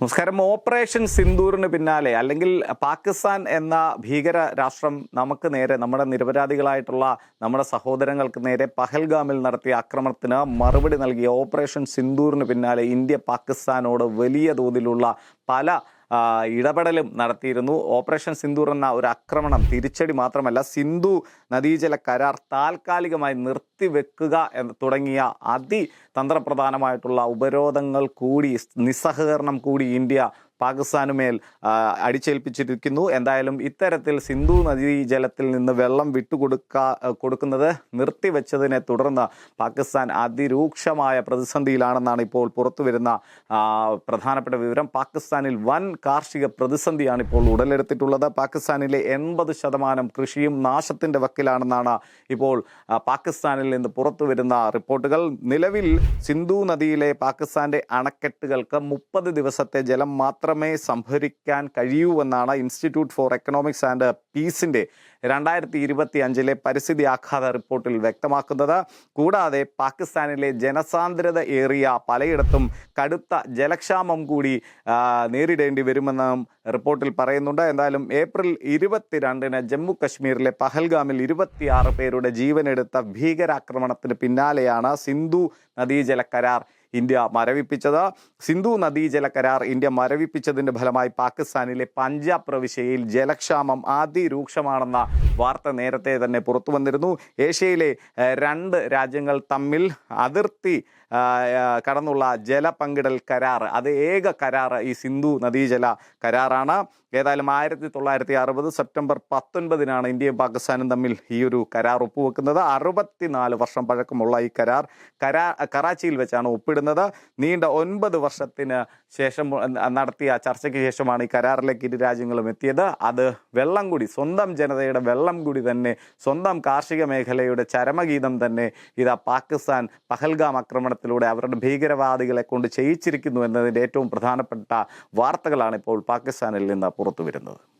നമസ്കാരം. ഓപ്പറേഷൻ സിന്ദൂറിന് പിന്നാലെ അല്ലെങ്കിൽ പാകിസ്ഥാൻ എന്ന ഭീകര രാഷ്ട്രം നമുക്ക് നേരെ നമ്മുടെ നിരപരാധികളായിട്ടുള്ള നമ്മുടെ സഹോദരങ്ങൾക്ക് നേരെ പഹൽഗാമിൽ നടത്തിയ ആക്രമണത്തിന് മറുപടി നൽകിയ ഓപ്പറേഷൻ സിന്ദൂറിന് പിന്നാലെ ഇന്ത്യ പാകിസ്ഥാനോട് വലിയ തോതിലുള്ള പല ഇടപെടലും നടത്തിയിരുന്നു. ഓപ്പറേഷൻ സിന്ദൂർ എന്ന ഒരു ആക്രമണം തിരിച്ചടി മാത്രമല്ല സിന്ധു നദീജല കരാർ താൽക്കാലികമായി നിർത്തിവെക്കുക എന്ന് തുടങ്ങിയ അതി തന്ത്രപ്രധാനമായിട്ടുള്ള ഉപരോധങ്ങൾ കൂടി നിസ്സഹകരണം കൂടി ഇന്ത്യ പാകിസ്ഥാനുമേൽ മേൽ അടിച്ചേൽപ്പിച്ചിരിക്കുന്നു. എന്തായാലും ഇത്തരത്തിൽ സിന്ധു നദീജലത്തിൽ നിന്ന് വെള്ളം വിട്ടുകൊടുക്ക കൊടുക്കുന്നത് നിർത്തിവെച്ചതിനെ തുടർന്ന് പാകിസ്ഥാൻ അതിരൂക്ഷമായ പ്രതിസന്ധിയിലാണെന്നാണ് ഇപ്പോൾ പുറത്തുവരുന്ന വരുന്ന പ്രധാനപ്പെട്ട വിവരം. പാകിസ്ഥാനിൽ വൻ കാർഷിക പ്രതിസന്ധിയാണ് ഇപ്പോൾ ഉടലെടുത്തിട്ടുള്ളത്. പാകിസ്ഥാനിലെ എൺപത് ശതമാനം കൃഷിയും നാശത്തിന്റെ വക്കിലാണെന്നാണ് ഇപ്പോൾ പാകിസ്ഥാനിൽ നിന്ന് പുറത്തു വരുന്ന റിപ്പോർട്ടുകൾ. നിലവിൽ സിന്ധു നദിയിലെ പാകിസ്ഥാന്റെ അണക്കെട്ടുകൾക്ക് മുപ്പത് ദിവസത്തെ ജലം മാത്രമേ സംഭരിക്കാൻ കഴിയൂ എന്നാണ് ഇൻസ്റ്റിറ്റ്യൂട്ട് ഫോർ എക്കണോമിക്സ് ആൻഡ് പീസിന്റെ രണ്ടായിരത്തി ഇരുപത്തി അഞ്ചിലെ പരിസ്ഥിതി ആഘാത റിപ്പോർട്ടിൽ വ്യക്തമാക്കുന്നത്. കൂടാതെ പാകിസ്ഥാനിലെ ജനസാന്ദ്രത ഏറിയ പലയിടത്തും കടുത്ത ജലക്ഷാമം കൂടി നേരിടേണ്ടി വരുമെന്നും റിപ്പോർട്ടിൽ പറയുന്നുണ്ട്. എന്തായാലും ഏപ്രിൽ ഇരുപത്തിരണ്ടിന് ജമ്മു കശ്മീരിലെ പഹൽഗാമിൽ ഇരുപത്തിയാറ് പേരുടെ ജീവനെടുത്ത ഭീകരാക്രമണത്തിന് പിന്നാലെയാണ് സിന്ധു നദീജല കരാർ ഇന്ത്യ മരവിപ്പിച്ചത്. സിന്ധു നദീജല കരാർ ഇന്ത്യ മരവിപ്പിച്ചതിന്റെ ഫലമായി പാകിസ്ഥാനിലെ പഞ്ചാബ് പ്രവിശ്യയിൽ ജലക്ഷാമം അതിരൂക്ഷമാണെന്ന വാർത്ത നേരത്തെ തന്നെ പുറത്തു വന്നിരുന്നു. ഏഷ്യയിലെ രണ്ട് രാജ്യങ്ങൾ തമ്മിൽ അതിർത്തി കടന്നുള്ള ജല പങ്കിടൽ കരാർ അത് ഏക കരാർ ഈ സിന്ധു നദീജല കരാറാണ്. ഏതായാലും ആയിരത്തി തൊള്ളായിരത്തി അറുപത് സെപ്റ്റംബർ പത്തൊൻപതിനാണ് ഇന്ത്യയും പാകിസ്ഥാനും തമ്മിൽ ഈ ഒരു കരാർ ഒപ്പുവെക്കുന്നത്. അറുപത്തിനാല് വർഷം പഴക്കമുള്ള ഈ കരാർ കരാ കറാച്ചിയിൽ വെച്ചാണ് ഒപ്പിടുന്നത്. നീണ്ട ഒൻപത് വർഷത്തിന് ശേഷം നടത്തിയ ചർച്ചയ്ക്ക് ശേഷമാണ് ഈ കരാറിലേക്ക് ഇരു രാജ്യങ്ങളും എത്തിയത്. അത് വെള്ളം കൂടി സ്വന്തം ജനതയുടെ വെള്ളം കൂടി തന്നെ സ്വന്തം കാർഷിക മേഖലയുടെ ചരമഗീതം തന്നെ ഇതാ പാകിസ്ഥാൻ പഹൽഗാം ആക്രമണത്തിലൂടെ അവരുടെ ഭീകരവാദികളെ കൊണ്ട് ചെയ്യിച്ചിരിക്കുന്നു എന്നതിന്റെ ഏറ്റവും പ്രധാനപ്പെട്ട വാർത്തകളാണ് ഇപ്പോൾ പാകിസ്ഥാനിൽ നിന്ന് പുറത്തു വരുന്നത്